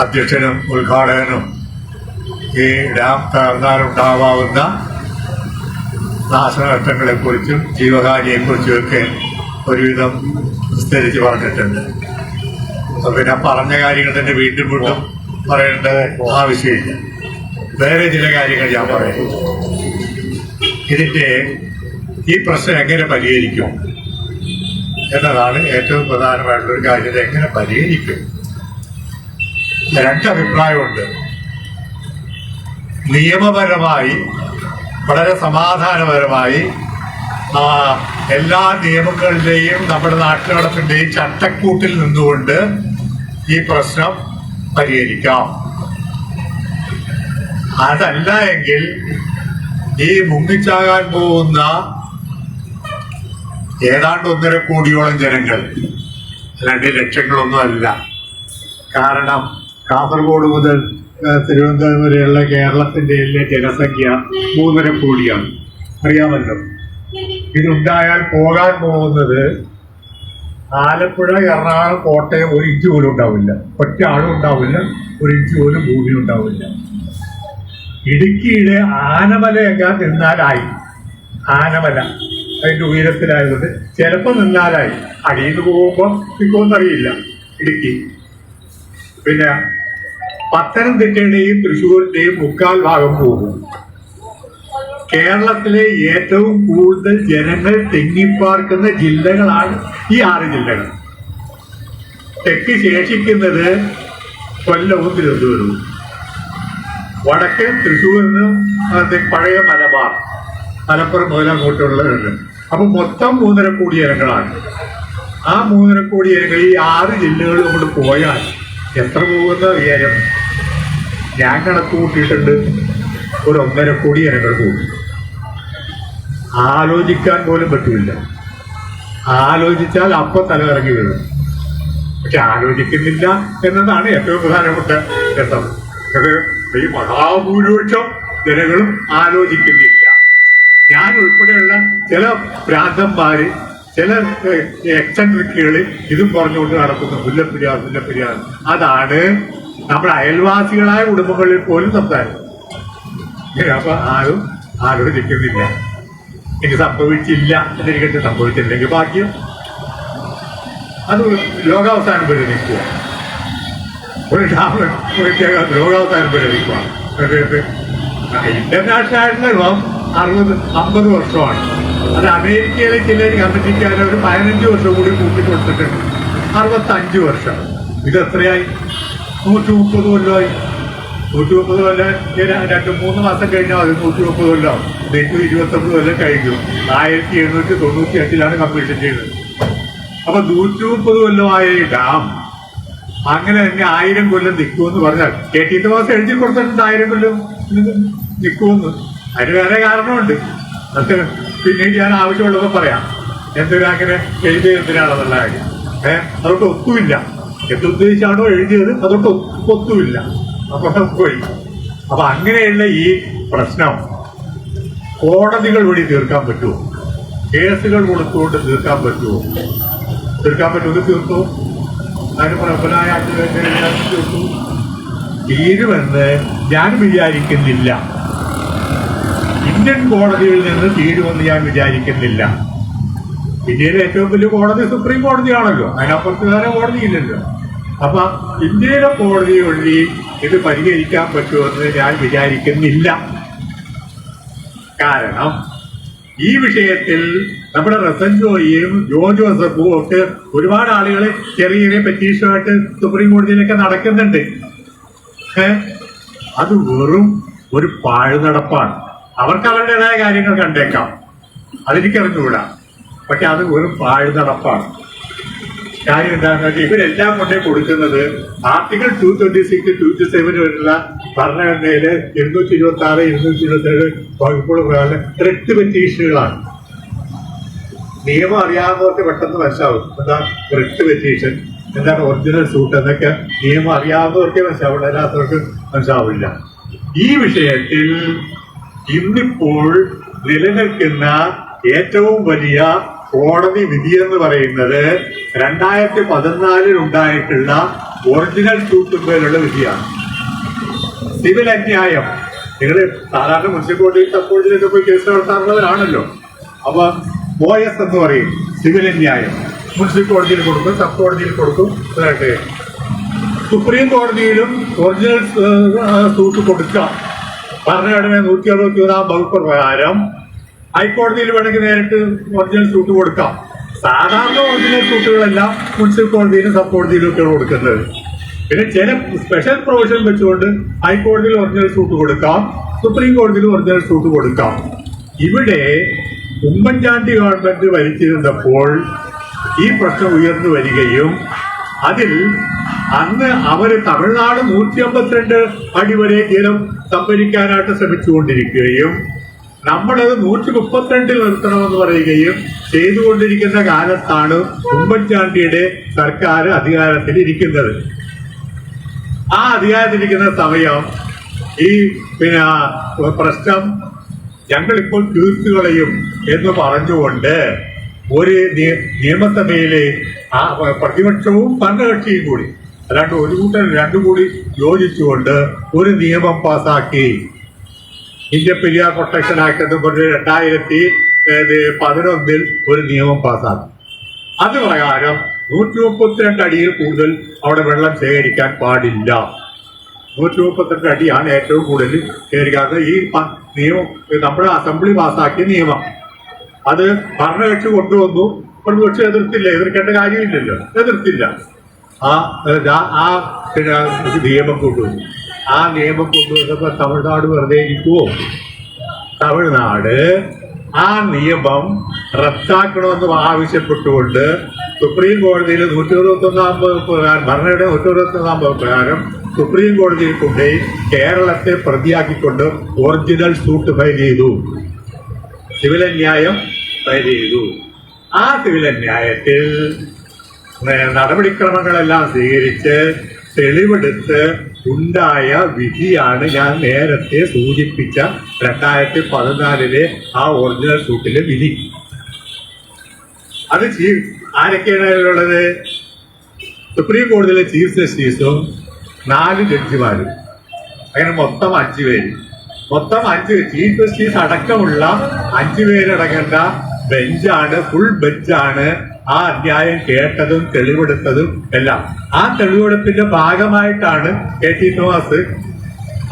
അധ്യക്ഷനും ഉദ്ഘാടകനും ഈ ഡാം തകർന്നാലുണ്ടാവാവുന്ന നാശനഷ്ടങ്ങളെക്കുറിച്ചും ജീവഹാനിയെക്കുറിച്ചും ഒക്കെ ഒരുവിധം വിസ്തരിച്ച് പറഞ്ഞിട്ടുണ്ട്. പിന്നെ പറഞ്ഞ കാര്യങ്ങൾ തന്നെ വീണ്ടും വീണ്ടും പറയേണ്ടത് ആവശ്യമില്ല. വേറെ ചില കാര്യങ്ങൾ ഞാൻ പറയാം. ഇതിന്റെ ഈ പ്രശ്നം എങ്ങനെ പരിഹരിക്കും എന്നതാണ് ഏറ്റവും പ്രധാനമായിട്ടുള്ളൊരു കാര്യം. എങ്ങനെ പരിഹരിക്കും? രണ്ട് അഭിപ്രായമുണ്ട്. നിയമപരമായി വളരെ സമാധാനപരമായി എല്ലാ നിയമങ്ങളുടെയും നമ്മുടെ നാട്ടുനടപ്പിന്റെയും ചട്ടക്കൂട്ടിൽ നിന്നുകൊണ്ട് ഈ പ്രശ്നം പരിഹരിക്കാം. അതല്ല എങ്കിൽ ഈ മുങ്ങിച്ചാകാൻ പോകുന്ന ഏതാണ്ട് ഒന്നര കോടിയോളം ജനങ്ങൾ രണ്ട് ലക്ഷങ്ങളൊന്നും അല്ല. കാരണം കാസർഗോഡ് മുതൽ തിരുവനന്തപുരം വരെയുള്ള കേരളത്തിന്റെ എല്ലാ ജനസംഖ്യ മൂന്നര കോടിയാണ്. അറിയാമല്ലോ. ഇതുണ്ടായാൽ പോകാൻ പോകുന്നത് ആലപ്പുഴ എറണാകുളം കോട്ടയം ഒരു ഇഞ്ച് പോലും ഉണ്ടാവില്ല. ഒറ്റ ആളും ഉണ്ടാവില്ല ഒരു ഇഞ്ച് പോലും ഭൂമി ഉണ്ടാവില്ല. ഇടുക്കിയിലെ ആനമലയൊക്കെ നിന്നാലായി. ആനമല അതിന്റെ ഉയരത്തിലായതുകൊണ്ട് ചിലപ്പോൾ നിന്നാലായി. അടിയിൽ പോകുമ്പോൾ നിൽക്കുമെന്നറിയില്ല ഇടുക്കി. പിന്നെ പത്തനംതിട്ടയുടെയും തൃശ്ശൂരിന്റെയും മുക്കാൽ ഭാഗം പോകും. കേരളത്തിലെ ഏറ്റവും കൂടുതൽ ജനങ്ങൾ തെങ്ങിപ്പാർക്കുന്ന ജില്ലകളാണ് ഈ ആറ് ജില്ലകൾ. തെക്ക് ശേഷിക്കുന്നത് കൊല്ലവും തിരുവനന്തപുരവും. വടക്ക് തൃശ്ശൂരിന് പഴയ മലബാർ മലപ്പുറം മുതൽ അങ്ങോട്ടുള്ളതുണ്ട് അപ്പൊ മൊത്തം മൂന്നര കോടി ജനങ്ങളാണ്. ആ മൂന്നര കോടി ജനങ്ങൾ ഈ ആറ് ജില്ലകളിൽ കൊണ്ട് പോയാൽ എത്ര പോകുന്ന വിചാരം ഞാൻ കണക്ക് കൂട്ടിയിട്ടുണ്ട്. ഒരു ഒന്നര കോടി ജനങ്ങൾ പോകും. ആലോചിക്കാൻ പോലും പറ്റില്ല. ആലോചിച്ചാൽ അപ്പൊ തലകറങ്ങി വീഴും. പക്ഷെ ആലോചിക്കുന്നില്ല എന്നതാണ് ഏറ്റവും പ്രധാനപ്പെട്ട രസം അത് ഈ മഹാഭൂരിപക്ഷം ജനങ്ങളും ആലോചിക്കുന്നില്ല. ഞാൻ ഉൾപ്പെടെയുള്ള ചില ഭ്രാന്തന്മാര് ചില എക്സെൻട്രിക്കുകൾ ഇതും പറഞ്ഞുകൊണ്ട് നടക്കുന്നു. മുല്ലപ്പെരിയാർ മുല്ലപ്പെരിയാർ. അതാണ് നമ്മുടെ അയൽവാസികളായ കുടുംബങ്ങളിൽ പോലും സംസാരം. അപ്പൊ ആരും ആലോചിക്കുന്നില്ല. എനിക്ക് സംഭവിച്ചില്ല എന്നിരിക്കട്ടെ സംഭവിച്ചില്ലെങ്കിൽ ഭാഗ്യം. അത് ലോകാവസാനം വരെ ഒരു ഡാം ലോകാവസാനം വരെ ഇന്റർനാഷണൽ ആയിട്ടുള്ള അറുപത് അമ്പത് വർഷമാണ്. അത് അമേരിക്കയിലെ ചില കമ്മിറ്റിക്കാർ ഒരു പതിനഞ്ച് വർഷം കൂടി കൂട്ടി കൊടുത്തിട്ടുണ്ട്. അറുപത്തഞ്ച് വർഷം. ഇത് എത്രയായി? നൂറ്റി മുപ്പത് കൊല്ലമായി. നൂറ്റി മുപ്പത് കൊല്ലം രണ്ട് മൂന്ന് മാസം കഴിഞ്ഞാൽ അത് നൂറ്റി മുപ്പത് കൊല്ലം ഡേറ്റ് ഇരുപത്തൊമ്പത് കൊല്ലം കഴിഞ്ഞു. ആയിരത്തി എഴുന്നൂറ്റി തൊണ്ണൂറ്റി എട്ടിലാണ് കമ്മീഷൻ ചെയ്തത്. അപ്പൊ നൂറ്റി മുപ്പത് കൊല്ലമായ ഡാം അങ്ങനെ തന്നെ ആയിരം കൊല്ലം നിൽക്കുമെന്ന് പറഞ്ഞാൽ കെ ടി മാസം എഴുതി കൊടുത്തിട്ടുണ്ട് ആയിരം കൊല്ലം. നിൽക്കുമെന്ന് അതിന് വേറെ കാരണമുണ്ട്. അത് പിന്നീട് ഞാൻ ആവശ്യമുള്ളപ്പോൾ പറയാം. എന്തിനാ അങ്ങനെ എഴുതിയത് എന്തിനാണെന്നുള്ള കാര്യം. ഏഹ് അതൊട്ട് ഒത്തുമില്ല. എന്തുദ്ദേശിച്ചാണോ എഴുതിയത് അതൊട്ട് ഒത്തുമില്ല. അപ്പൊ പോയി. അപ്പൊ അങ്ങനെയുള്ള ഈ പ്രശ്നം കോടതികൾ വഴി തീർക്കാൻ പറ്റുമോ? കേസുകൾ കൊടുത്തുകൊണ്ട് തീർക്കാൻ പറ്റുമോ? തീർക്കാൻ പറ്റുമെന്ന് തീർത്തു. അതിന് അഡ്വക്കേറ്റ് തീർത്തു. തീരുമെന്ന് ഞാൻ വിചാരിക്കുന്നില്ല. ഇന്ത്യൻ കോടതിയിൽ നിന്ന് തീരുമെന്ന് ഞാൻ വിചാരിക്കുന്നില്ല. ഇന്ത്യയിലെ ഏറ്റവും വലിയ കോടതി സുപ്രീം കോടതിയാണല്ലോ. അതിനപ്പുറത്ത് വേറെ കോടതിയില്ലല്ലോ. അപ്പൊ ഇന്ത്യയിലെ കോടതി വഴി ഇത് പരിഹരിക്കാൻ പറ്റുമെന്ന് ഞാൻ വിചാരിക്കുന്നില്ല. കാരണം ഈ വിഷയത്തിൽ നമ്മുടെ റസൻ ജോയിയും ജോ ജോസഫും ഒക്കെ ഒരുപാട് ആളുകൾ ചെറിയ ചെറിയ പെറ്റീഷനുമായിട്ട് സുപ്രീം കോടതിയിലൊക്കെ നടക്കുന്നുണ്ട്. അത് വെറും ഒരു പാഴുനടപ്പാണ്. അവർക്ക് അവരുടേതായ കാര്യങ്ങൾ കണ്ടേക്കാം. അതെനിക്കറിഞ്ഞുകൂടാ. പക്ഷെ അത് ഒരു പാഴ്നടപ്പാണ് കാര്യം എന്താണെന്ന് വെച്ചാൽ ഇവരെല്ലാം കൊണ്ടേ കൊടുക്കുന്നത് article two twenty six two twenty seven വരെയുള്ള ഭരണഘടനയിൽ ഇരുന്നൂറ്റി ഇരുപത്തി ആറ് ഇരുന്നൂറ്റി ഇരുപത്തി ഏഴ് വകുപ്പുകൾ പ്രകാരം റിട്ട് പെറ്റീഷനുകളാണ് നിയമം അറിയാവുന്നവർക്ക് പെട്ടെന്ന് മനസ്സിലാവും. എന്താ റിട്ട് പെറ്റീഷൻ എന്താണ് ഒറിജിനൽ സൂട്ട് എന്നൊക്കെ നിയമം അറിയാവുന്നവർക്കേ മനസ്സിലാവുള്ളൂ. അല്ലാത്തവർക്ക് മനസ്സിലാവില്ല. ഈ വിഷയത്തിൽ ഇന്നിപ്പോൾ നിലനിൽക്കുന്ന ഏറ്റവും വലിയ കോടതി വിധി എന്ന് പറയുന്നത് രണ്ടായിരത്തി പതിനാലിൽ ഉണ്ടായിട്ടുള്ള ഒറിജിനൽ സൂട്ടുമ്പോലുള്ള വിധിയാണ്. സിവിൽ അന്യായം. നിങ്ങൾ സാധാരണ മുനിസിപ്പൽ കോടതിയിൽ സപ്പോർട്ടിലൊക്കെ പോയി കേസ് നടത്താറുള്ളവരാണല്ലോ. അപ്പൊ ഒ എസ് എന്ന് പറയും സിവിൽ അന്യായം. മുനിസിപ്പൽ കോടതിയിൽ കൊടുക്കും സബ് കോടതിയിൽ കൊടുക്കും സുപ്രീം കോടതിയിലും ഒറിജിനൽ സൂട്ട് കൊടുക്കാം. ഭരണഘടന നൂറ്റി അറുപത്തി ഒന്നാം വകുപ്പ് പ്രകാരം ഹൈക്കോടതിയിൽ വേണമെങ്കിൽ നേരിട്ട് ഒറിജിനൽ സൂട്ട് കൊടുക്കാം. സാധാരണ ഒറിജിനൽ സൂട്ടുകളെല്ലാം മുനിസിപ്പൽ കോടതിയിലും സബ് കോടതിയിലും ഒക്കെയാണ് കൊടുക്കുന്നത്. പിന്നെ ചില സ്പെഷ്യൽ പ്രൊവിഷൻ വെച്ചുകൊണ്ട് ഹൈക്കോടതിയിൽ ഒറിജിനൽ സൂട്ട് കൊടുക്കാം സുപ്രീം കോടതിയിൽ ഒറിജിനൽ സൂട്ട് കൊടുക്കാം. ഇവിടെ ഉമ്മൻചാണ്ടി ഗവൺമെന്റ് ഭരിച്ചിരുന്നപ്പോൾ ഈ പ്രശ്നം ഉയർന്നു വരികയും അതിൽ അന്ന് അവർ തമിഴ്നാട് നൂറ്റി അമ്പത്തിരണ്ട് അടി വരെ ജലം സംഭരിക്കാനായിട്ട് ശ്രമിച്ചുകൊണ്ടിരിക്കുകയും നമ്മളത് നൂറ്റി മുപ്പത്തിരണ്ടിൽ നിർത്തണമെന്ന് പറയുകയും ചെയ്തുകൊണ്ടിരിക്കുന്ന കാലത്താണ് ഉമ്മൻചാണ്ടിയുടെ സർക്കാർ അധികാരത്തിൽ ഇരിക്കുന്നത്. ആ അധികാരത്തിലിരിക്കുന്ന സമയം ഈ പിന്നെ പ്രശ്നം ഞങ്ങളിപ്പോൾ തീർത്തുകളയും എന്ന് പറഞ്ഞുകൊണ്ട് ഒരു നിയ- നിയമസഭയിലെ പ്രതിപക്ഷവും ഭരണകക്ഷിയും കൂടി അല്ലാണ്ട് ഒരു കൂട്ടർ രണ്ടും കൂടി യോജിച്ചുകൊണ്ട് ഒരു നിയമം പാസാക്കി. ഇന്ത്യ പെരിയാർ പ്രൊട്ടക്ഷൻ ആക്ട് എന്ന് പറഞ്ഞ് രണ്ടായിരത്തി പതിനൊന്നിൽ ഒരു നിയമം പാസാക്കി. അത് പ്രകാരം നൂറ്റി മുപ്പത്തിരണ്ട് അടിയിൽ കൂടുതൽ അവിടെ വെള്ളം ശേഖരിക്കാൻ പാടില്ല. നൂറ്റി മുപ്പത്തിരണ്ട് അടിയാണ് ഏറ്റവും കൂടുതൽ ശേഖരിക്കാറ് ഈ നിയമം നമ്മുടെ അസംബ്ലി പാസാക്കിയ നിയമം. അത് ഭരണകക്ഷി കൊണ്ടുവന്നു. പ്രതിപക്ഷം എതിർത്തില്ല. എതിർക്കേണ്ട കാര്യമില്ലല്ലോ. എതിർത്തില്ല. ആ ആ- നിയമം കൊണ്ടുവന്നു. ആ നിയമം കൊണ്ടുവന്നപ്പോൾ തമിഴ്നാട് വെറുതെ ഇരിക്കുവോ? തമിഴ്നാട് ആ നിയമം റദ്ദാക്കണമെന്ന് ആവശ്യപ്പെട്ടുകൊണ്ട് സുപ്രീം കോടതിയിൽ നൂറ്റി ഇരുപത്തി ഒന്നാം പ്രകാരം ഭരണയുടെ നൂറ്റി ഇരുപത്തി ഒന്നാം പ്രകാരം സുപ്രീം കോടതിയിൽ കൊണ്ടുപോയി കേരളത്തെ പ്രതിയാക്കിക്കൊണ്ട് ഒറിജിനൽ സൂട്ട് ഫയൽ ചെയ്തു. സിവിൽ അന്യായം ഫയൽ ചെയ്തു. ആ ഏഹ്, നടപടിക്രമങ്ങളെല്ലാം സ്വീകരിച്ച് തെളിവെടുത്ത് ഉണ്ടായ വിധിയാണ് ഞാൻ നേരത്തെ സൂചിപ്പിച്ച രണ്ടായിരത്തി പതിനാലിലെ ആ ഒറിജിനൽ സൂട്ടിലെ വിധി. അത് ചീഫ് ആരൊക്കെയാണ് അതിലുള്ളത്? സുപ്രീം കോടതിയിലെ ചീഫ് ജസ്റ്റിസും നാല് ജഡ്ജിമാരും. അങ്ങനെ മൊത്തം അഞ്ചു പേര്. മൊത്തം അഞ്ച് ചീഫ് ജസ്റ്റിസ് അടക്കമുള്ള അഞ്ചു പേരടങ്ങേണ്ട ബെഞ്ചാണ് ഫുൾ ബെഞ്ചാണ് ആ അധ്യായം കേട്ടതും തെളിവെടുത്തതും എല്ലാം. ആ തെളിവെടുപ്പിന്റെ ഭാഗമായിട്ടാണ് കെ ടി തോമസ്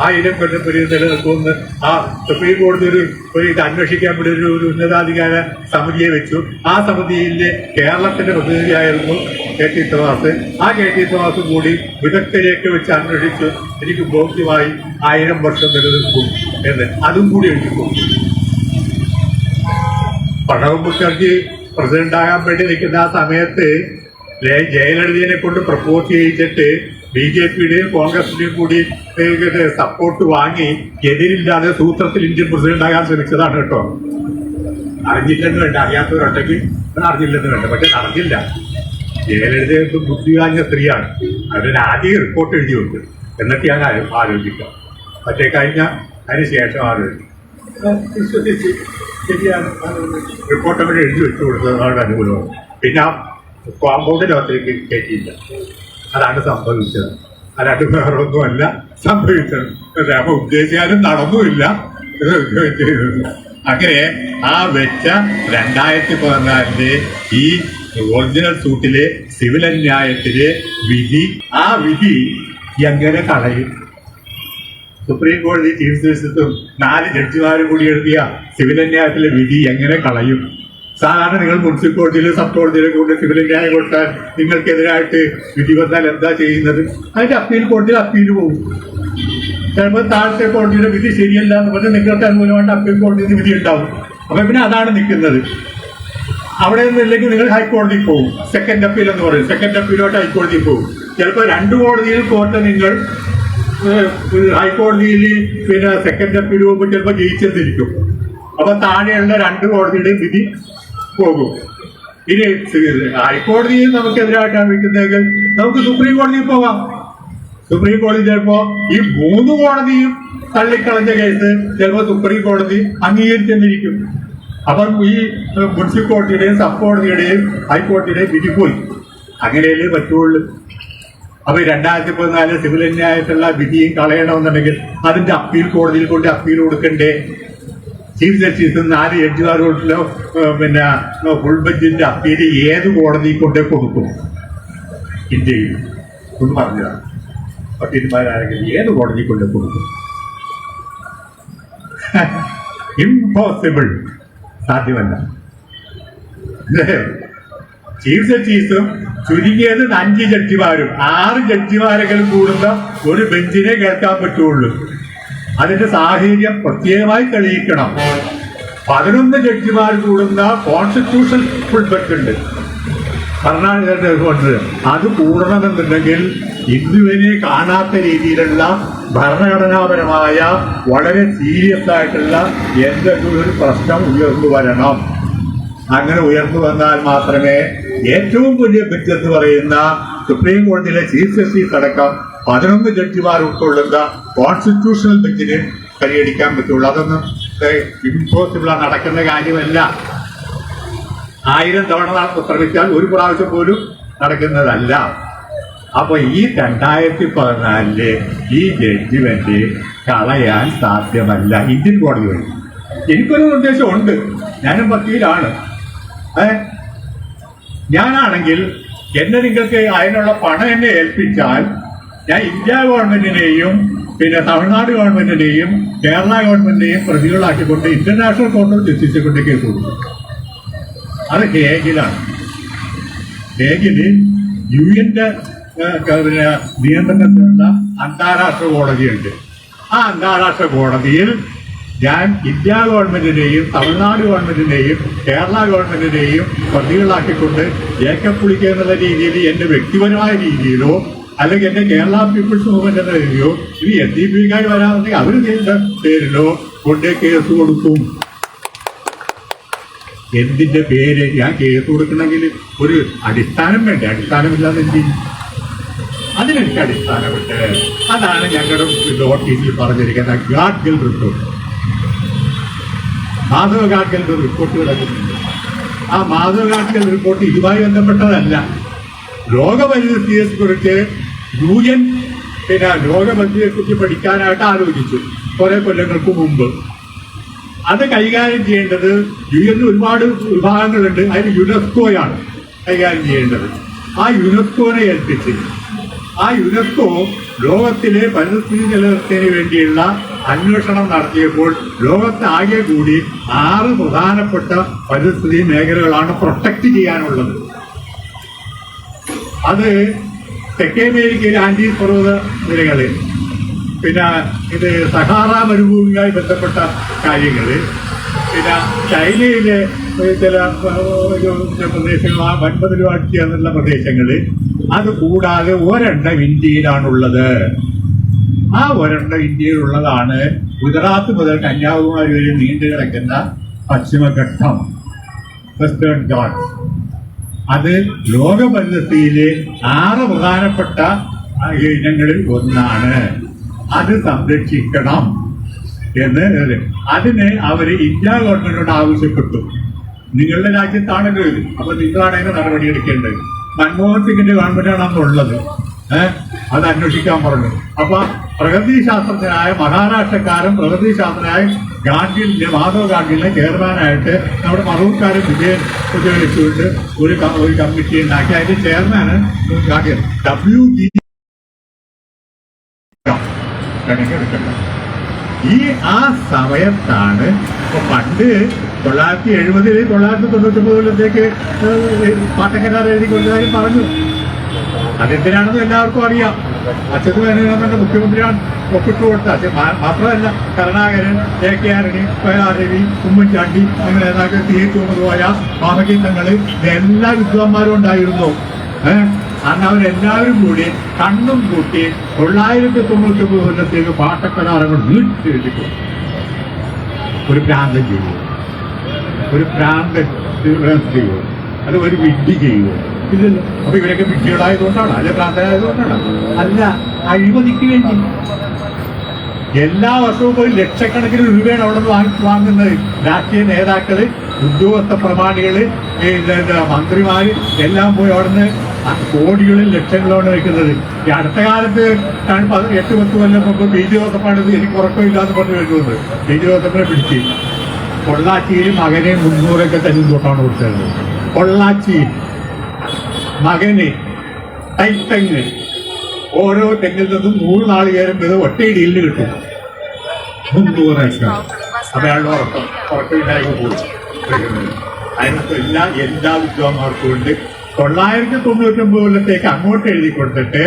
ആയിരം കൊല്ലം പുരി നിലനിൽക്കുമെന്ന് ആ സുപ്രീം കോടതി ഒരു ഇത് അന്വേഷിക്കാൻ വേണ്ടി ഒരു ഒരു ഉന്നതാധികാര സമിതിയെ വെച്ചു. ആ സമിതിയിലെ കേരളത്തിന്റെ പ്രതിനിധിയായിരുന്നു കെ ടി തോമസ്. ആ കെ ടി തോമസ് കൂടി വിദഗ്ധരെയൊക്കെ വെച്ച് അന്വേഷിച്ചു എനിക്ക് ബോധ്യമായി ആയിരം വർഷം നിലനിൽക്കും എന്ന് അതും കൂടി എഴുതി പ്രണവ് മുഖർജി പ്രസിഡന്റ് ആകാൻ വേണ്ടി നിൽക്കുന്ന ആ സമയത്ത് ജയലളിതയെ കൊണ്ട് പ്രപ്പോസ് ചെയ്യിച്ചിട്ട് ബി ജെ പിയുടെയും കോൺഗ്രസിന്റെയും കൂടി സപ്പോർട്ട് വാങ്ങി എതിരില്ലാതെ സൂത്രത്തിൽ ഇന്ത്യൻ പ്രസിഡന്റ് ആകാൻ ശ്രമിച്ചതാണ് കേട്ടോ. അറിഞ്ഞില്ലെന്ന് വേണ്ട അറിയാത്തവരുണ്ടെങ്കിൽ അറിഞ്ഞില്ലെന്ന് വേണ്ട പക്ഷെ നടന്നില്ല ബുദ്ധി ബുദ്ധിവാഞ്ഞ സ്ത്രീയാണ്. അതിന് ആദ്യം റിപ്പോർട്ട് എഴുതി വെക്കും. ആലോ- ആലോചിക്കാം. മറ്റേ കഴിഞ്ഞ അതിന് ശേഷം ആലോചിക്കും. റിപ്പോർട്ട് അവിടെ എഴുതി വെച്ചു കൊടുത്തത് അവരുടെ അനുകൂലമാണ്. പിന്നെ ആ കോമ്പൗണ്ടിനകത്തേക്ക് കയറ്റിയില്ല. അതാണ് സംഭവിച്ചത്. അല്ലാണ്ട് വേറൊന്നുമല്ല സംഭവിച്ചത്. അപ്പൊ ഉദ്ദേശിച്ചാലും നടന്നുമില്ല. അങ്ങനെ ആ വെച്ച രണ്ടായിരത്തി പതിനാലിലെ ഈ ഒറിജിനൽ സൂട്ടിലെ സിവിൽ അന്യായത്തിലെ വിധി ആ വിധി എങ്ങനെ കളയും? സുപ്രീം കോടതി ചീഫ് ജസ്റ്റിസും നാല് ജഡ്ജിമാരും കൂടി എഴുതിയ സിവിൽ അന്യായത്തിലെ വിധി എങ്ങനെ കളയും? സാധാരണ നിങ്ങൾ മുനിസിപ്പൽ കോടതിയിലും സബ് കോടതിയിലും കൂടി സിവിൽ അന്യായം കൊടുത്താൽ നിങ്ങൾക്കെതിരായിട്ട് വിധി വന്നാൽ എന്താ ചെയ്യുന്നത്? അതിന്റെ അപ്പീൽ കോടതിയിൽ അപ്പീൽ പോകും ചിലപ്പോൾ താഴത്തെ കോടതിയുടെ വിധി ശരിയല്ല എന്ന് പറഞ്ഞാൽ നിങ്ങൾക്ക് അനുകൂലമായിട്ട് അപ്പീൽ കോടതിയിൽ വിധി ഉണ്ടാവും. അപ്പൊ പിന്നെ അതാണ് നിൽക്കുന്നത്. അവിടെ നിന്നില്ലെങ്കിൽ നിങ്ങൾ ഹൈക്കോടതിയിൽ പോകും സെക്കൻഡ് അപ്പീൽ എന്ന് പറയും. സെക്കൻഡ് അപ്പീലോട്ട് ഹൈക്കോടതിയിൽ പോകും ചിലപ്പോൾ രണ്ട് കോടതിയിൽ കോർട്ട് നിങ്ങൾ ഹൈക്കോടതിയിൽ പിന്നെ സെക്കൻഡ് അപ്പീൽ പോകുമ്പോൾ ചിലപ്പോൾ ജയിച്ചെന്നിരിക്കും. അപ്പൊ താഴെയുള്ള രണ്ട് കോടതിയുടെയും വിധി പോകും. ഇനി ഹൈക്കോടതിയിൽ നമുക്കെതിരായിട്ടാണ് വെക്കുന്നതെങ്കിൽ നമുക്ക് സുപ്രീം കോടതിയിൽ പോകാം. സുപ്രീം കോടതി ചിലപ്പോ ഈ മൂന്ന് കോടതിയും തള്ളിക്കളഞ്ഞ കേസ് ചിലപ്പോ സുപ്രീം കോടതി അംഗീകരിച്ചെന്നിരിക്കും. അപ്പം ഈ മുനിസിപ്പാലിറ്റിയുടെയും സബ് കോടതിയുടെയും ഹൈക്കോടതിയുടെയും വിധി പോയി. അങ്ങനെയല്ലേ പറ്റുള്ളൂ. അപ്പൊ രണ്ടായിരത്തി പതിനാല് സിവിൽ അന്യായത്തിലുള്ള വിധിയും കളയണമെന്നുണ്ടെങ്കിൽ അതിന്റെ അപ്പീൽ കോടതിയിൽ കൊണ്ട് അപ്പീൽ കൊടുക്കണ്ടേ? ചീഫ് ജസ്റ്റിസ് നാല് ജഡ്ജിമാരോട്ടിലോ പിന്നെ ഫുൾ ബെഞ്ചിന്റെ അപ്പീൽ ഏത് കോടതി കൊണ്ടേ കൊടുക്കും? ഇന്ത്യയിൽ. ഒന്ന് പറഞ്ഞതാണ് വക്കീൽമാരാണെങ്കിൽ ഏത് കോടതി കൊണ്ട് കൊടുക്കും? ഇംപോസിബിൾ സാധ്യമല്ല. ചീഫ് ജസ്റ്റിസും ചുരുങ്ങിയത് അഞ്ച് ജഡ്ജിമാരും ആറ് ജഡ്ജിമാരെങ്കിലും കൂടുന്ന ഒരു ബെഞ്ചിനെ കേൾക്കാൻ പറ്റുള്ളൂ. അതിന്റെ സാഹചര്യം പ്രത്യേകമായി തെളിയിക്കണം. പതിനൊന്ന് ജഡ്ജിമാർ കൂടുന്ന കോൺസ്റ്റിറ്റ്യൂഷൻ ഫുൾ ബെഞ്ച് ഉണ്ട് ഭരണഘടന കൊണ്ട് അത് കൂടണമെന്നുണ്ടെങ്കിൽ ഇന്ദുവിനെ കാണാത്ത രീതിയിലുള്ള ഭരണഘടനാപരമായ വളരെ സീരിയസ് ആയിട്ടുള്ള എന്തെങ്കിലും ഒരു പ്രശ്നം ഉയർന്നു വരണം. അങ്ങനെ ഉയർന്നു വന്നാൽ മാത്രമേ ഏറ്റവും വലിയ ബെഞ്ച് എന്ന് പറയുന്ന സുപ്രീം കോടതിയിലെ ചീഫ് ജസ്റ്റിസ് അടക്കം പതിനൊന്ന് ജഡ്ജിമാർ ഉൾക്കൊള്ളുന്ന കോൺസ്റ്റിറ്റ്യൂഷണൽ ബെഞ്ചിന് പരിഗണിക്കാൻ പറ്റുള്ളൂ. അതൊന്നും ഇമ്പോസിബിൾ നടക്കുന്ന കാര്യമല്ല. ആയിരം തവണ ശ്രമിച്ചാൽ ഒരു പ്രാവശ്യം പോലും നടക്കുന്നതല്ല. അപ്പൊ ഈ രണ്ടായിരത്തി പതിനാലിൽ ഈ ജഡ്ജിമെന്റ് കളയാൻ സാധ്യമല്ല. ഇന്ത്യൻ കോടതി വഴി എനിക്കൊരു നിർദ്ദേശമുണ്ട്. ഞാനും പത്തിയിലാണ് ഏ ഞാനാണെങ്കിൽ എന്നെ നിങ്ങൾക്ക് അതിനുള്ള പണം എന്നെ ഏൽപ്പിച്ചാൽ ഞാൻ ഇന്ത്യ ഗവൺമെന്റിനെയും പിന്നെ തമിഴ്നാട് ഗവൺമെന്റിനെയും കേരള ഗവൺമെന്റിനെയും പ്രതികളാക്കിക്കൊണ്ട് ഇന്റർനാഷണൽ കോർട്ട് ഓഫ് ജസ്റ്റിസിനെ കൊണ്ട് കേസ് കൊടുക്കും. അത് ഹേഗിലാണ്. ഹേഗിൽ യു എന്റെ പിന്നെ നിയന്ത്രണത്തിലുള്ള അന്താരാഷ്ട്ര കോടതിയുണ്ട്. ആ അന്താരാഷ്ട്ര കോടതിയിൽ ഞാൻ ഇന്ത്യ ഗവൺമെന്റിനെയും തമിഴ്നാട് ഗവൺമെന്റിനെയും കേരള ഗവൺമെന്റിനെയും പ്രതികളാക്കിക്കൊണ്ട് ഏക്കപ്പുളിക്ക എന്നുള്ള രീതിയിൽ എന്റെ വ്യക്തിപരമായ രീതിയിലോ അല്ലെങ്കിൽ എന്റെ കേരള പീപ്പിൾസ് മൂവ്മെന്റ് എന്ന രീതിയിലോ ഇനി എസ് ഡി പിക്കാർ വരാമെങ്കിൽ അവർ ചെയ്ത പേരിലോ കൊണ്ടേ കേസ് കൊടുക്കും. എന്തിന്റെ പേര്? ഞാൻ കേസ് കൊടുക്കണമെങ്കിൽ ഒരു അടിസ്ഥാനം വേണ്ടേ? അടിസ്ഥാനമില്ലാതെ എന്ത് ചെയ്യും? അതിനെനിക്ക് അടിസ്ഥാനമുണ്ട്. അതാണ് ഞങ്ങളുടെ നോട്ടീസിൽ പറഞ്ഞിരിക്കുന്ന ഗാഡ്ഗിൽ റിപ്പോർട്ട്. മാധവ ഗാഡ്ഗൽ റിപ്പോർട്ട് കിടക്കുന്നുണ്ട് ആ മാധവ ഗാഡ്ഗൽ റിപ്പോർട്ട് ഇതുമായി ബന്ധപ്പെട്ടതല്ല. ലോകപരിസ്ഥിതിയെ കുറിച്ച് യു എൻ പിന്നെ ലോകപരിസ്ഥിതിയെ കുറിച്ച് പഠിക്കാനായിട്ട് ആലോചിച്ചു കുറെ കൊല്ലങ്ങൾക്ക് മുമ്പ്. അത് കൈകാര്യം ചെയ്യേണ്ടത് യു എൻ ഒരുപാട് വിഭാഗങ്ങളുണ്ട്. അതിന് യുനെസ്കോയാണ് കൈകാര്യം ചെയ്യേണ്ടത്. ആ യുനെസ്കോനെ ഏൽപ്പിച്ച് ആ യുനെസ്കോ ലോകത്തിലെ പരിസ്ഥിതി നിലനിർത്തുന്നതിന് വേണ്ടിയുള്ള അന്വേഷണം നടത്തിയപ്പോൾ ലോകത്താകെ കൂടി ആറ് പ്രധാനപ്പെട്ട പരിസ്ഥിതി മേഖലകളാണ് പ്രൊട്ടക്ട് ചെയ്യാനുള്ളത്. അത് തെക്കേ അമേരിക്കയിലെ ആൻഡീസ് പർവത നിരകളിൽ പിന്നെ ഇത് സഹാറ മരുഭൂമിയുമായി ബന്ധപ്പെട്ട കാര്യങ്ങൾ പിന്നെ ചൈനയിലെ ചില പ്രദേശങ്ങൾ ആ വൻപതിരുവാഴ്ച എന്നുള്ള പ്രദേശങ്ങൾ അത് കൂടാതെ ഒരെണ്ണം ഇന്ത്യയിലാണുള്ളത്. ആ വരണ്ട ഇന്ത്യയിലുള്ളതാണ്. ഗുജറാത്ത് മുതൽ കന്യാകുമാരി വരെ നീണ്ടു കിടക്കുന്ന പശ്ചിമഘട്ടം വെസ്റ്റേൺ ഗാർഡ് അത് ലോക ആറ് പ്രധാനപ്പെട്ട ഇനങ്ങളിൽ ഒന്നാണ്. അത് സംരക്ഷിക്കണം എന്ന്. അതിന് അവർ ഇന്ത്യ ഗവൺമെന്റിനോട് ആവശ്യപ്പെട്ടു. നിങ്ങളുടെ രാജ്യത്താണല്ലോ ഇത്. അപ്പൊ നിങ്ങളാണ് അതിന് നടപടി എടുക്കേണ്ടത്. മൻമോഹൻ സിംഗിന്റെ ഗവൺമെന്റാണ് അന്നുള്ളത്. ഏഹ് അത് അന്വേഷിക്കാൻ പറഞ്ഞു അപ്പൊ പ്രകൃതി ശാസ്ത്രജ്ഞനായ മഹാരാഷ്ട്രക്കാരൻ പ്രകൃതി ശാസ്ത്രജ്ഞനായ ഗാഡ്ഗിലിന്റെ മാധവ് ഗാഡ്ഗിലിനെ ചെയർമാനായിട്ട് നമ്മുടെ മറൂർക്കാരൻ വിജയൻ ഉപയോഗിച്ചുകൊണ്ട് ഒരു ഒരു കമ്മിറ്റി ഉണ്ടാക്കി. അതിന്റെ ചെയർമാൻ ഗാഡ്ഗിൽ. ഡബ്ല്യു ജി ഈ ആ സമയത്താണ് ഇപ്പൊ പണ്ട് തൊള്ളായിരത്തി എഴുപതിൽ തൊള്ളായിരത്തി തൊണ്ണൂറ്റി ഒമ്പതിലത്തേക്ക് പാട്ടക്കരാർ എഴുതി കൊണ്ടുകാര്യം പറഞ്ഞു. അതെന്തിനാണെന്ന് എല്ലാവർക്കും അറിയാം. അച്ഛൻ വേണമെന്നുണ്ട് മുഖ്യമന്ത്രിയാണ് ഒപ്പിട്ട് കൊടുത്ത അച്ഛൻ മാത്രമല്ല കരുണാകരൻ എ കെ ആരണി രവി ഉമ്മൻചാണ്ടി അങ്ങനെ നേതാക്കൾ ടി എച്ച് മുഹമ്മദ് പോയ മാമകി തങ്ങൾ എല്ലാ വിദ്വാന്മാരും ഉണ്ടായിരുന്നു. അന്ന് അവരെല്ലാവരും കൂടി കണ്ണും കൂട്ടി തൊള്ളായിരത്തി തൊണ്ണൂറ്റി ഒമ്പത് കൊല്ലത്തേക്ക് പാട്ടക്കരാറുകൾ നീട്ടിയെഴുതിക്കും ഒരു പ്രാന്തം ചെയ്യുമോ ഒരു പ്രാന്തൻ തീവ്രം ചെയ്യുമോ അത് ഒരു വിഡ്ഢി ചെയ്യുമോ ഇല്ലല്ലോ. അപ്പൊ ഇവരൊക്കെ വിഡ്ഢികളായതുകൊണ്ടാണ് അല്ലെ പ്രാന്തരായതുകൊണ്ടാണ് അല്ല അഴിമതിക്ക് വേണ്ടി എല്ലാ വർഷവും പോയി ലക്ഷക്കണക്കിന് രൂപയാണ് അവിടെ നിന്ന് വാങ്ങി വാങ്ങുന്നത്. രാഷ്ട്രീയ നേതാക്കൾ ഉദ്യോഗസ്ഥ പ്രമാണികൾ മന്ത്രിമാര് എല്ലാം പോയി അവിടുന്ന് നിന്ന് കോടികളിൽ ലക്ഷങ്ങളാണ് വെക്കുന്നത് ഈ അടുത്ത കാലത്ത് എട്ട് പത്ത് കൊല്ലം മുമ്പ് ബി ജി ജോസഫാണ് എനിക്ക് ഉറക്കമില്ലാന്ന് പറഞ്ഞു വരുന്നത് ബി ജി ജോസഫിനെ പിടിച്ച്. പൊള്ളാച്ചിയിൽ മകനെ മുന്നൂറൊക്കെ തന്നെ തൊട്ടാണ് കൊടുത്തത്. പൊള്ളാച്ചിയിൽ മകന് തൈത്തെങ്ങ് ഓരോ തെങ്ങിൽ നിന്നും നൂറ് നാളികേരം വീതം ഒറ്റയിടിയിൽ കിട്ടും. അയാളുടെ ഉറക്കം ഉറക്കമില്ലായ്മ പോകും അതിനകത്ത് എല്ലാ എല്ലാ തൊള്ളായിരത്തി തൊണ്ണൂറ്റൊമ്പത് കൊല്ലത്തേക്ക് അങ്ങോട്ട് എഴുതി കൊടുത്തിട്ട്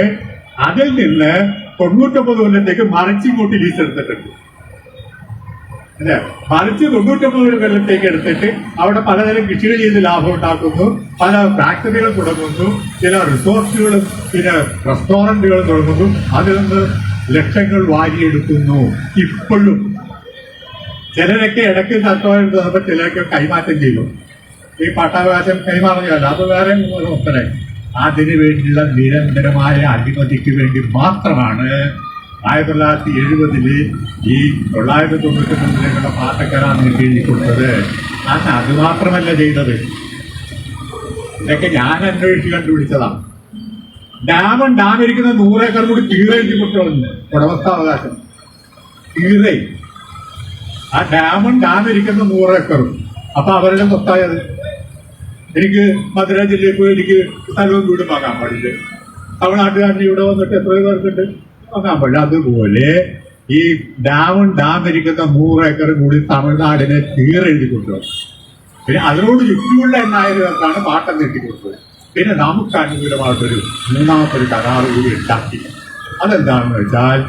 അതിൽ നിന്ന് തൊണ്ണൂറ്റൊമ്പത് കൊല്ലത്തേക്ക് മറിച്ചിങ്ങോട്ട് ലീസ് എടുത്തിട്ടുണ്ട്. അല്ലെ? മറിച്ച് തൊണ്ണൂറ്റൊമ്പത് കൊല്ലത്തേക്ക് എടുത്തിട്ട് അവിടെ പലതരം കൃഷികൾ ചെയ്ത് ലാഭം ഉണ്ടാക്കുന്നു. പല ഫാക്ടറികൾ തുടങ്ങുന്നു. ചില റിസോർട്ടുകളും ചില റെസ്റ്റോറന്റുകൾ തുടങ്ങുന്നു. അതിൽ നിന്ന് ലക്ഷങ്ങൾ വാരിയെടുക്കുന്നു. ഇപ്പോഴും. ചിലരൊക്കെ ഇടയ്ക്ക് തന്നപ്പോൾ ചിലരൊക്കെ കൈമാറ്റം ചെയ്തു. ഈ പട്ടാവകാശം കൈമാറുകയല്ല. അത് വേറെ ഒപ്പനെ. അതിനു വേണ്ടിയുള്ള നിരന്തരമായ അഴിമതിക്ക് വേണ്ടി മാത്രമാണ് ആയിരത്തി തൊള്ളായിരത്തി എഴുപതിൽ ഈ തൊള്ളായിരത്തി തൊണ്ണൂറ്റി മൂന്നിലേക്കുള്ള പാട്ടക്കരാന്ന് എഴുതി കൊടുത്തത്. ഞാൻ അത് മാത്രമല്ല ചെയ്തത്. ഇതൊക്കെ ഞാൻ അന്വേഷിച്ച് കണ്ടുപിടിച്ചതാണ്. ഡാമും ഡാം ഇരിക്കുന്ന നൂറേക്കർ കൂടി തീരെ എഴുതി കൊടുത്തോളുന്നു. ഉടമസ്ഥാവകാശം. തീരെ. ആ ഡാമും ഡാം ഇരിക്കുന്ന നൂറേക്കറും. അപ്പൊ അവരുടെ സ്വത്തായത് എനിക്ക് മധുര ജില്ലയിൽ പോയി എനിക്ക് സ്ഥലവും വീടും വാങ്ങാൻ പാടില്ല. തമിഴ്നാട്ടുകാരന് ഇവിടെ വന്നിട്ട് എത്രയോ പേർക്കുണ്ട്. വാങ്ങാൻ പാടില്ല അതുപോലെ ഈ ഡാമും ഡാം ഇരിക്കുന്ന നൂറ് ഏക്കർ കൂടി തമിഴ്നാടിനെ തീരെഴുതി കൊണ്ടുവന്നു. പിന്നെ അതിനോട് ചുറ്റുമുള്ള എന്നായിരുന്നാണ് പാട്ടം നീട്ടിക്കൊടുത്തത്. പിന്നെ നമുക്ക് അനുകൂലമായിട്ടൊരു മൂന്നാമത്തൊരു കരാറ് കൂടി ഉണ്ടാക്കി. അതെന്താണെന്ന് വെച്ചാൽ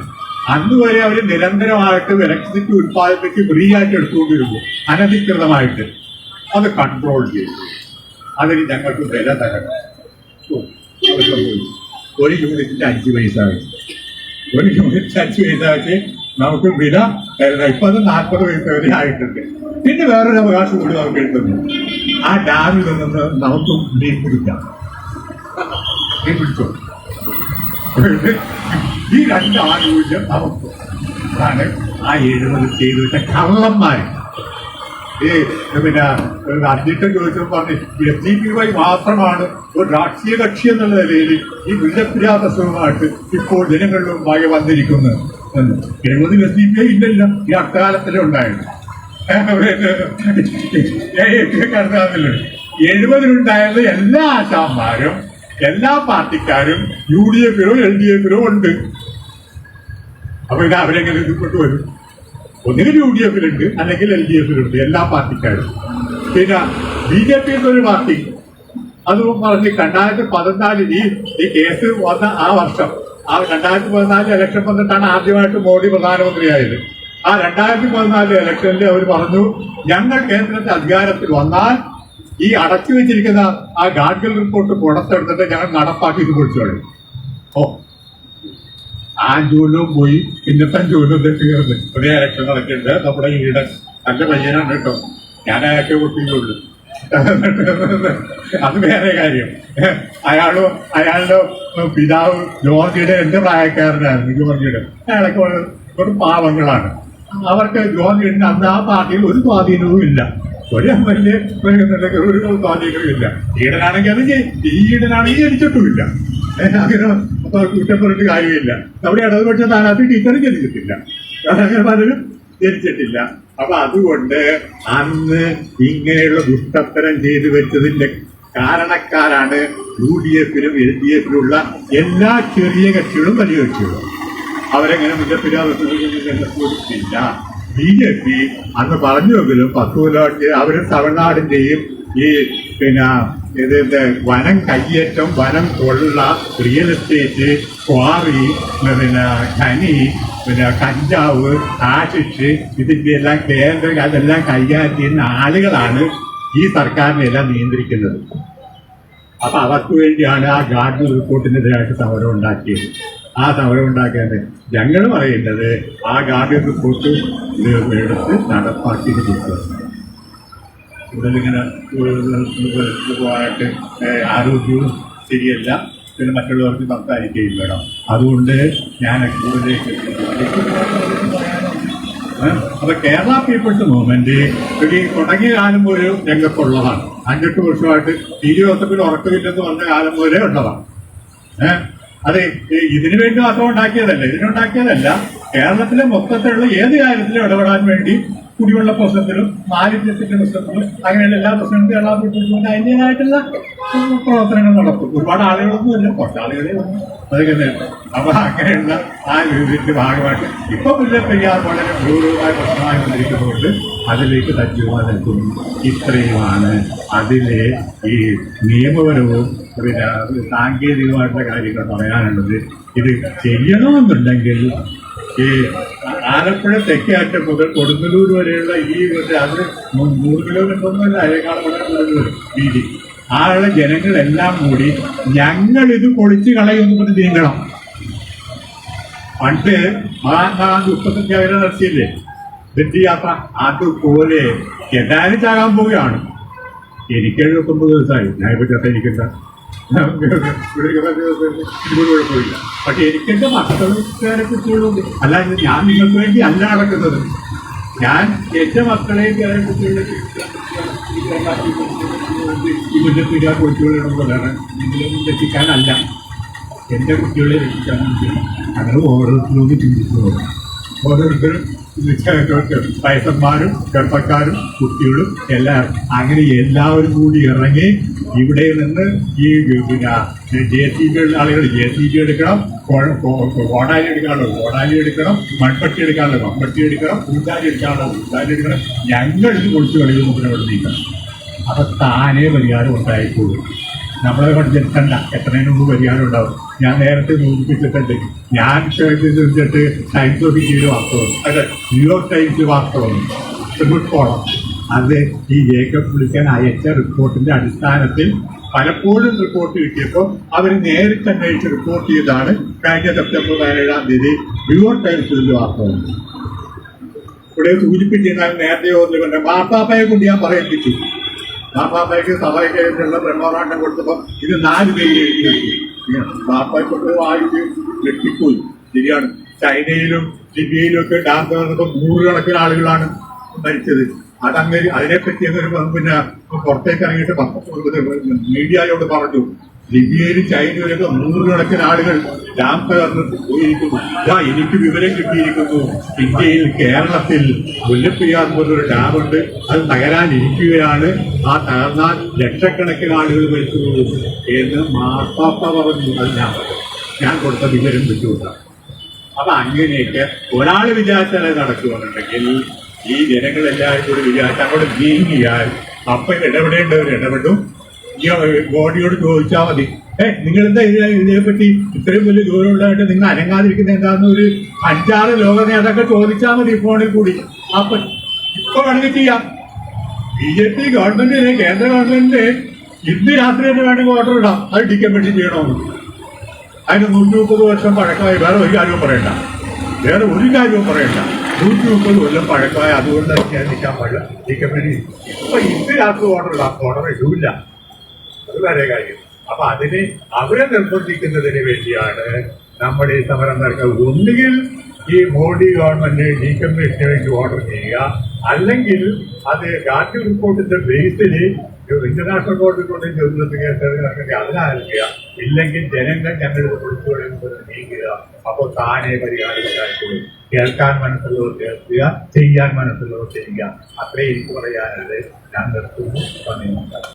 അന്ന് വരെ അവർ നിരന്തരമായിട്ട് ഇലക്ട്രിസിറ്റി ഉത്പാദിപ്പിച്ച് ഫ്രീ ആയിട്ട് എടുത്തുകൊണ്ടിരുന്നു. അനധികൃതമായിട്ട്. അത് കൺട്രോൾ ചെയ്തു. അതിന് ഞങ്ങൾക്ക് വില തരണം. ഒരു യൂണിറ്റിന്റെ അഞ്ച് പൈസ വെച്ച് ഒരു യൂണിറ്റ് അഞ്ച് പൈസ നമുക്ക് വില തരണം ഇപ്പൊ അത് നാൽപ്പത് പൈസ വരെ ആയിട്ടുണ്ട്. പിന്നെ വേറൊരു അവകാശം കൂടി നമുക്ക് കിട്ടുന്നു. ആ ഡാമിൽ നിന്ന് നമുക്ക് മീൻ പിടിക്കാം. മീൻ പിടിച്ചോ? ഈ രണ്ട് ആനുകൂല്യം നമുക്ക്. ആ എഴുപത് ചെയ്തിട്ട് കള്ളന്മാർ ഈ പിന്നെ അന്വേഷണം ചോദിച്ചപ്പോൾ പറഞ്ഞു എസ് ഡി പി വൈ മാത്രമാണ് ഒരു രാഷ്ട്രീയ കക്ഷി എന്നുള്ള നിലയിൽ ഈ മുല്ലപ്രിയാതസവുമായിട്ട് ഇപ്പോൾ ജനങ്ങളിലും വായി വന്നിരിക്കുന്നത്. എന്ന്. എഴുപതിൽ എസ് ഡി പി ഐ ഇല്ലല്ല ഈ അക്കാലത്തിലെ ഉണ്ടായിരുന്നു എഴുപതിലുണ്ടായത് എല്ലാ ആശാന്മാരും എല്ലാ പാർട്ടിക്കാരും യു ഡി എഫിലോ എൽ ഡി എഫിലോ ഉണ്ട്. അപ്പൊ ഇത് അവരെങ്ങനെ ഇതിൽപ്പെട്ട് വരും ഒന്നുകിൽ യു ഡി എഫിലുണ്ട് അല്ലെങ്കിൽ എൽ ഡി എഫിലുണ്ട് എല്ലാ പാർട്ടിക്കാരും. പിന്നെ ബി ജെ പി എന്നൊരു പാർട്ടി അത് പറഞ്ഞ് രണ്ടായിരത്തി പതിനാലിൽ ഈ ഈ കേസ് വന്ന ആ വർഷം ആ രണ്ടായിരത്തി പതിനാലിൽ ഇലക്ഷൻ വന്നിട്ടാണ് ആദ്യമായിട്ട് മോഡി പ്രധാനമന്ത്രിയായത്. ആ രണ്ടായിരത്തി പതിനാല് ഇലക്ഷനിൽ അവർ പറഞ്ഞു ഞങ്ങൾ കേന്ദ്രത്തിൽ അധികാരത്തിൽ വന്നാൽ ഈ അടച്ചു വെച്ചിരിക്കുന്ന ആ ഗാഡ്ഗിൽ റിപ്പോർട്ട് പുറത്തെടുത്തിട്ട് ഞങ്ങൾ നടപ്പാക്കി ഇത് ഓ ആ ജോലിയും പോയി. പിന്നത്തെ ജോലിയും തീർന്ന്. പുതിയ ഇലക്ഷൻ നടക്കുന്നുണ്ട്. നമ്മുടെ ഈടൻ നല്ല പയ്യനാണ് കേട്ടോ. ഞാൻ അയാൾക്ക് കുട്ടിയുള്ളൂ അത് വേറെ കാര്യം. അയാളും അയാളുടെ പിതാവ് ജോർജിയുടെ എന്റെ പ്രായക്കാരനായിരുന്നു ജോർജിയുടെ അയാളൊക്കെ വെറും പാവങ്ങളാണ്. അവർക്ക് ജോർജിയുടെ അന്ന് ആ പാർട്ടിയിൽ ഒരു സ്വാധീനവും ഇല്ല. ഒരു എം എൽ എ ഒരു സ്വാധീനവും ഇല്ല. ഈടനാണെങ്കിൽ അത് ഈടനാണെങ്കിൽ ജനിച്ചിട്ടുമില്ല. അങ്ങനെ കുറ്റം പറഞ്ഞിട്ട് കാര്യമില്ല. നമ്മുടെ ഇടതുപക്ഷ സ്ഥാനാർത്ഥി ടീച്ചർ ജനിച്ചിട്ടില്ല അങ്ങനെ പലരും ജനിച്ചിട്ടില്ല അപ്പൊ അതുകൊണ്ട് അന്ന് ഇങ്ങനെയുള്ള ദുഷ്ടത്തരം ചെയ്തു വെച്ചതിന്റെ കാരണക്കാരാണ് യു ഡി എഫിലും എൽ ഡി എഫിലുള്ള എല്ലാ ചെറിയ കക്ഷികളും വലിയ കക്ഷികളും അവരെങ്ങനെ മുല്ലപ്പെരിയാറില്ല ബി ജെ പി അന്ന് പറഞ്ഞുവെങ്കിലും പത്ത് കൊല്ലമായിട്ട് അവർ തമിഴ്നാടിന്റെയും ഈ പിന്നെ ഇത് വനം കയ്യേറ്റം വനം കൊള്ള റിയൽ എസ്റ്റേറ്റ് ക്വാറി പിന്നെ ഖനി പിന്നെ കഞ്ചാവ് ആശിഷ് ഇതിന്റെ എല്ലാം കേന്ദ്ര അതെല്ലാം കൈകാര്യം ചെയ്യുന്ന ആളുകളാണ് ഈ സർക്കാരിനെ എല്ലാം നിയന്ത്രിക്കുന്നത്. അപ്പൊ അവർക്ക് വേണ്ടിയാണ് ആ ഗാർഡൻ റിപ്പോർട്ടിനെതിരായിട്ട് സമരം ഉണ്ടാക്കിയത്. ആ സമരം ഉണ്ടാക്കിയത് ഞങ്ങൾ പറയുന്നത് ആ ഗാർഡൻ റിപ്പോർട്ട് എടുത്ത് നടപ്പാക്കിയിട്ട് കൊടുക്കുക കൂടുതലിങ്ങനെ പോകാനായിട്ട് ആരോഗ്യവും ശരിയല്ല. പിന്നെ മറ്റുള്ളവർക്ക് സംസാരിക്കുകയും വേണം. അതുകൊണ്ട് ഞാൻ കൂടുതലേക്ക് ഏഹ്? അപ്പൊ കേരള പീപ്പിൾസ് മൂവ്മെന്റ് ഒരു തുടങ്ങിയ കാലം ഒരു രംഗത്തുള്ളതാണ്. അഞ്ചെട്ട് വർഷമായിട്ട് ടി ജോസഫിൽ ഉറക്കമില്ലെന്ന് പറഞ്ഞ കാലം പോലെ ഉള്ളതാണ്. ഏഹ് അതെ ഇതിനു വേണ്ടി മാത്രം ഉണ്ടാക്കിയതല്ല ഇതിനുണ്ടാക്കിയതല്ല. കേരളത്തിലെ മൊത്തത്തിലുള്ള ഏത് കാര്യത്തിലും ഇടപെടാൻ വേണ്ടി കുടിവെള്ള പ്രശ്നത്തിലും മാലിന്യത്തിന്റെ പ്രശ്നത്തിലും അങ്ങനെയുള്ള എല്ലാ പ്രശ്നങ്ങളും കേരള പ്രശ്നത്തിലും അതിന്റെതായിട്ടുള്ള പ്രവർത്തനങ്ങൾ നടത്തും ഒരുപാട് ആളുകളൊന്നും ഇല്ല കുറച്ച് ആളുകളെ. അതൊക്കെ തന്നെ. അപ്പൊ അങ്ങനെയുള്ള ആ ഇതിന്റെ ഭാഗമായിട്ട് ഇപ്പൊ മുല്ലപ്പെരിയാർ വളരെ ഗൗരവമായ പ്രശ്നമായി വന്നിരിക്കുന്നതുകൊണ്ട് അതിലേക്ക് സജീവമായി നിൽക്കുന്നു. ഇത്രയുമാണ് അതിലെ ഈ നിയമപരവും പിന്നെ സാങ്കേതികമായിട്ടുള്ള കാര്യങ്ങൾ പറയാനുള്ളത്. ഇത് ചെയ്യണമെന്നുണ്ടെങ്കിൽ ഈ ആലപ്പുഴ തെക്കേറ്റം മുതൽ കൊടുങ്ങല്ലൂർ വരെയുള്ള ഈ മറ്റേ അത് നൂറ് കിലോമീറ്റർ ഒന്നുമല്ല അതിനേക്കാൾ വളരെ വീതി. ആളുടെ ജനങ്ങളെല്ലാം കൂടി ഞങ്ങൾ ഇത് പൊളിച്ചു കളയുമെന്ന് പറഞ്ഞ് നീങ്ങണം. പണ്ട് മഹാത്മാഗാന്ധി ഉപ്പസത്യാഗ്രഹം നടത്തിയില്ലേ? യാത്ര അതുപോലെ എന്തായാലും ചാകാൻ പോവുകയാണ്. എനിക്ക് എഴുപത്തൊമ്പത് ദിവസമായി ഞാൻ ഇപ്പൊ ചത്തരിക്കണ്ട പക്ഷെ എനിക്കെന്റെ മക്കളെ അല്ല ഇത് ഞാൻ നിങ്ങൾക്ക് വേണ്ടി അല്ല നടക്കുന്നത്. ഞാൻ എന്റെ മക്കളെ വേറെ കുട്ടികളെ ഈ നിങ്ങളൊന്നും രക്ഷിക്കാനല്ല എന്റെ കുട്ടികളെ രക്ഷിക്കാൻ അങ്ങനെ ഓരോരുത്തരോട് ചിന്തിച്ചു പോകും ഓരോരുത്തരും വയസ്സന്മാരും ചെറുപ്പക്കാരും കുട്ടികളും എല്ലാം അങ്ങനെ എല്ലാവരും കൂടി ഇറങ്ങി ഇവിടെ നിന്ന് ഈ പിന്നെ ജെ സി ബി ആളുകൾ ജെ സി ബി എടുക്കണം കോടാലി എടുക്കാനുള്ളത് കോടാലി എടുക്കണം മൺപട്ടി എടുക്കാനുള്ളത് മൺപട്ടി എടുക്കണം പൂന്താലി എടുക്കാനുള്ളത് പൂന്താലി എടുക്കണം. ഞങ്ങൾ ഇത് കളിയിൽ കളിയും മുമ്പിനോട് നീക്കണം അപ്പം താനേ പരിഹാരം ഉണ്ടായിക്കോളൂ. നമ്മളെ ജനിക്കണ്ട എത്രയും മുമ്പ് പരിഹാരം ഉണ്ടാവും. ഞാൻ നേരത്തെ സൂചിപ്പിച്ചിട്ടുണ്ട്. ഞാൻ ചോദിച്ചിട്ട് ടൈംസ് ഓഫ് ഇന്ത്യയിൽ വാസ്തവം അതെ ന്യൂയോർക്ക് ടൈംസ് വാസ്തവം ഗുഡ് ഫോളം അത് ഈ ജേക്കബ് വിളിക്കാൻ അയച്ച റിപ്പോർട്ടിന്റെ അടിസ്ഥാനത്തിൽ പലപ്പോഴും റിപ്പോർട്ട് കിട്ടിയപ്പോൾ അവർ നേരിട്ട് അന്വേഷിച്ച് റിപ്പോർട്ട് ചെയ്താണ് കഴിഞ്ഞ സെപ്റ്റംബർ പതിനേഴാം തീയതി ന്യൂയോർക്ക് ടൈംസിന്റെ വാസ്തവം ഇവിടെ സൂചിപ്പിച്ചിരുന്നാൽ നേരത്തെ ഓർമ്മ മാപ്പാപ്പയെ കൊണ്ട് ഞാൻ പറയിപ്പിച്ചു. മാപ്പാപ്പയ്ക്ക് സഭയ്ക്കുള്ള ബ്രഹ്മകാണ്ഡം കൊടുത്തപ്പോൾ ഇത് നാല് പേര് എഴുതി വെച്ചു ലക്ഷിപ്പോയി ശരിയാണ്. ചൈനയിലും ലിബിയയിലും ഒക്കെ ഡാം തുറന്നപ്പോൾ നൂറുകണക്കിന് ആളുകളാണ് മരിച്ചത്. അതങ്ങനെ അതിനെപ്പറ്റി അങ്ങനെ പിന്നെ പുറത്തേക്ക് ഇറങ്ങിയിട്ട് മീഡിയയോട് പറഞ്ഞു. ലിബിയയിലും ചൈനയിലൊക്കെ നൂറുകണക്കിന് ആളുകൾ ഡാം തകർന്ന് പോയിരിക്കുന്നു. ഇതാ എനിക്ക് വിവരം കിട്ടിയിരിക്കുന്നു. ഇന്ത്യയിൽ കേരളത്തിൽ മുല്ലപ്പെരിയാർ പോലൊരു ഡാമുണ്ട് അത് തകരാനിരിക്കുകയാണ്. ആ തകർന്നാൽ ലക്ഷക്കണക്കിന് ആളുകൾ മരിച്ചു. പോകും എന്ന് മാർപ്പാപ്പ പറഞ്ഞു അത് ഞാൻ ഞാൻ കൊടുത്ത വിവരം വെച്ചുകൊണ്ടാണ് അപ്പൊ അങ്ങനെയൊക്കെ ഒരാൾ വിചാരിച്ചാൽ നടക്കുകയാണെങ്കിൽ ഈ ജനങ്ങളെല്ലാവരും കൂടി വിചാരിച്ചാൽ അവിടെ നീങ്ങിയാൽ അപ്പൊ ഇടപെടേണ്ടവർ ഇടപെടും. ബോഡിയോട് ചോദിച്ചാൽ മതി. ഏ നിങ്ങൾ എന്താ ഇതിനെ ഇതിനെപ്പറ്റി ഇത്രയും വലിയ ദൂരമുള്ളതായിട്ട് നിങ്ങൾ അനങ്ങാതിരിക്കുന്ന എന്താന്ന് ഒരു അഞ്ചാറ് ലോക നേതാക്കൾ ചോദിച്ചാൽ മതി ഫോണിൽ കൂടി. അപ്പൊ ഇപ്പൊ വേണമെങ്കിൽ ചെയ്യാം. ബി ജെ പി ഗവൺമെന്റിന് കേന്ദ്ര ഗവൺമെന്റിന് ഇന്ന് രാത്രി തന്നെ വേണമെങ്കിൽ ഓർഡർ ഇടാം. അത് ഡിക്കമ്പറ്റി ചെയ്യണമെന്ന്. അതിന് നൂറ്റി മുപ്പത് വർഷം പഴക്കമായി. വേറെ ഒരു കാര്യവും പറയണ്ട. വേറെ ഒരു കാര്യവും പറയണ്ട. നൂറ്റി മുപ്പത് കൊല്ലം പഴക്കമായി. അതുകൊണ്ട് നിൽക്കാൻ പാടില്ല. ഡിക്കമ്പറ്റി അപ്പൊ ഇന്ന് രാത്രി ഓർഡർ ഇടാം. ഓർഡർ ഇടൂല്ല അത് വേറെ കാര്യം. അപ്പൊ അതിന് അവരെ നിർബന്ധിക്കുന്നതിന് വേണ്ടിയാണ് നമ്മൾ ഈ സമരം നടക്കുന്നത്. ഒന്നുകിൽ ഈ മോഡി ഗവൺമെന്റ് ഡീകമ്മീഷന് ഓർഡർ ചെയ്യുക. അല്ലെങ്കിൽ അത് ഗാന്ധി റിപ്പോർട്ടിന്റെ ബേസിൽ ഇന്റർനാഷണൽ കോടതി കൊണ്ട് ചോദ്യത്തിന് കേസ് അതിനായിരിക്കുക ഇല്ലെങ്കിൽ ജനങ്ങൾ ഞങ്ങളുടെ കൊടുത്തുകൊള്ളുന്നത് നീക്കുക അപ്പോൾ താനെ പരിഹാരം ഉണ്ടായിക്കോളും കേൾക്കാൻ മനസ്സുള്ളവർ കേൾക്കുക ചെയ്യാൻ മനസ്സുള്ളവർ ചെയ്യുക. അത്രേ എനിക്ക് പറയാനുള്ളത്. ഞാൻ നിർത്തുന്നു. സമയം